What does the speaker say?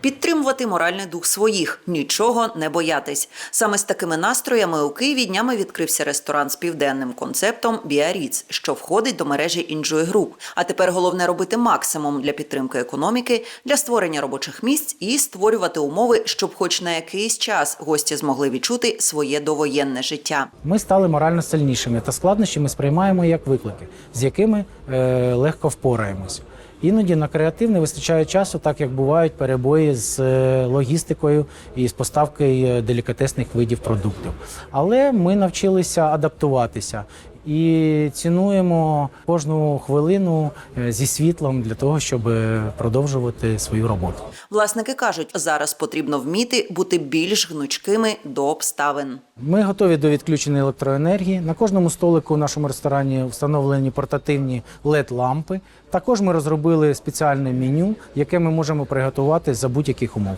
підтримувати моральний дух своїх, нічого не боятись. Саме з такими настроями у Києві днями відкрився ресторан з південним концептом Біаріц, що входить до мережі Enjoy Group. А тепер головне робити максимум для підтримки економіки, для створення робочих місць і створювати умови, щоб, хоч на якийсь час, гості змогли відчути своє довоєнне життя. Ми стали морально сильнішими та складнощі ми сприймаємо як виклики, з якими е, легко впораємось. Іноді на креатив не вистачає часу, так як бувають перебої з е, логістикою і з поставкою е, делікатесних видів продуктів. Але ми навчилися адаптуватися і цінуємо кожну хвилину е, зі світлом для того, щоб е, продовжувати свою роботу. Власники кажуть, зараз потрібно вміти бути більш гнучкими до обставин. Ми готові до відключення електроенергії. На кожному столику в нашому ресторані встановлені портативні led лампи Також ми розробили спеціальне меню, яке ми можемо приготувати за будь-яких умов.